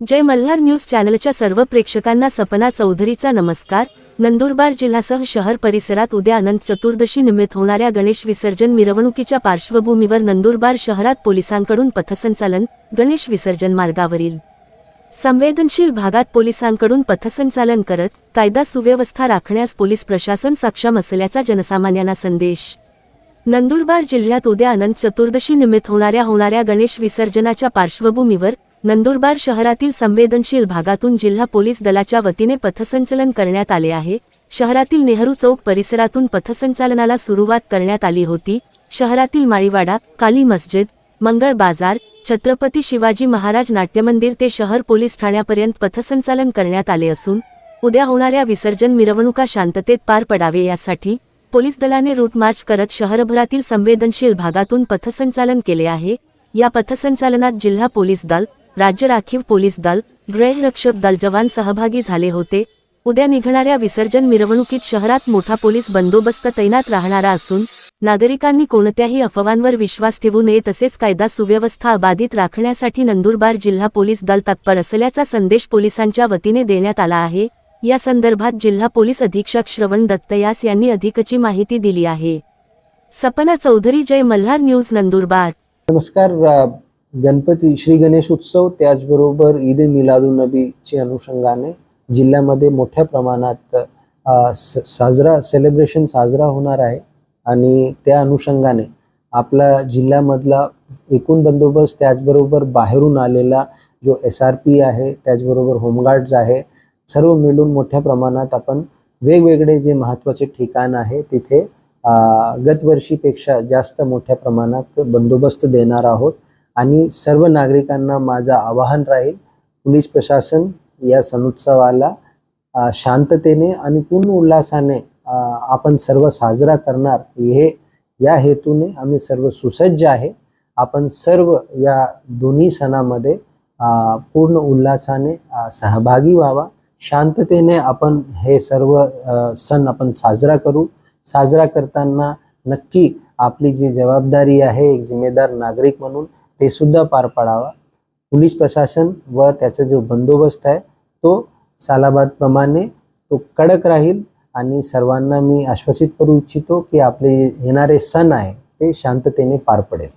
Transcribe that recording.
जय Malhar news चॅनलच्या सर्व प्रेक्षकांना सपना चौधरीचा नमस्कार. नंदुरबार जिल्हासह शहर परिसरात उद्या अनंत चतुर्दशी निमित्त होणाऱ्या गणेश विसर्जन मिरवणुकीच्या पार्श्वभूमीवर नंदुरबार शहरात पोलिसांकडून पथसंचालन गणेश विसर्जन मार्गावरील. संवेदनशील भागात पोलिसांकडून पथसंचालन करत कायदा सुव्यवस्था राखण्यास पोलीस प्रशासन सक्षम असल्याचा जनसामान्यांना संदेश. नंदुरबार जिल्ह्यात उद्या अनंत चतुर्दशी निमित्त होणाऱ्या होणाऱ्या गणेश विसर्जनाच्या पार्श्वभूमीवर नंदुरबार शहरातील संवेदनशील भागातून जिल्हा पोलीस दलाच्या वतीने पथसंचलन करण्यात आले आहे. शहरातील नेहरू चौक परिसरातून पथसंचालनाला सुरुवात करण्यात आली होती. शहरातील माळीवाडा काली मस्जिद मंगळ बाजार छत्रपती शिवाजी महाराज नाट्यमंदिर ते शहर पोलीस ठाण्यापर्यंत पथसंचालन करण्यात आले असून उद्या होणाऱ्या विसर्जन मिरवणुका शांततेत पार पडावे यासाठी पोलीस दलाने रूट मार्च करत शहरभरातील संवेदनशील भागातून पथसंचालन केले आहे. या पथसंचालनात जिल्हा पोलीस दल राज्य राखीव पोलीस दल गृहरक्षक दल जवान सहभागी झाले होते. उद्या निघणाऱ्या विसर्जन मिरवणुकीत शहरात मोठा पोलीस बंदोबस्त तैनात राहणारा असून नागरिकांनी कोणत्याही अफवांवर विश्वास ठेवू नये तसेच कायदा सुव्यवस्था अबाधित राखण्यासाठी नंदुरबार जिल्हा पोलीस दल तत्पर असल्याचा संदेश पोलिसांच्या वतीने देण्यात आला आहे. या संदर्भात जिल्हा पोलीस अधीक्षक श्रवण दत्तयास यांनी अधिकची माहिती दिली आहे. सपना चौधरी जय मल्हार न्यूज नंदुरबार. नमस्कार गणपती श्री गणेश उत्सव त्याचबरोबर ईद मिलादुल नबीच्या अनुषंगाने जिल्ह्यामध्ये मोठ्या प्रमाणात स- साजरा सेलिब्रेशन साजरा होणार आहे. आणि त्या अनुषंगाने आपला जिल्ह्यामधला एकूण बंदोबस्त त्याचबरोबर बाहेरून आलेला जो एस आर पी आहे त्याचबरोबर होमगार्ड्स आहे सर्व मिळून मोठ्या प्रमाणात आपण वेगवेगळे जे महत्त्वाचे ठिकाण आहे तिथे गतवर्षीपेक्षा जास्त मोठ्या प्रमाणात बंदोबस्त देणार आहोत. आणि सर्व नागरिकांना माझं आवाहन राहील पोलीस प्रशासन या सणोत्सवाला शांततेने आणि पूर्ण उल्हासाने आपण सर्व साजरा करणार. हे या हेतूने आम्ही सर्व सुसज्ज आहे. आपण सर्व या दोन्ही सणामध्ये पूर्ण उल्हासाने सहभागी व्हावा. शांततेने आपण हे सर्व सण आपण साजरा करू. साजरा करताना नक्की आपली जी जबाबदारी आहे एक जिम्मेदार नागरिक म्हणून ते सुद्धा पार पाडावा. पोलीस प्रशासन व त्याचा जो बंदोबस्त आहे तो सालाबादप्रमाणे तो कडक राहील आणि सर्वांना मी आश्वासित करू इच्छितो की आपले येणारे सण आहे ते शांततेने पार पडेल.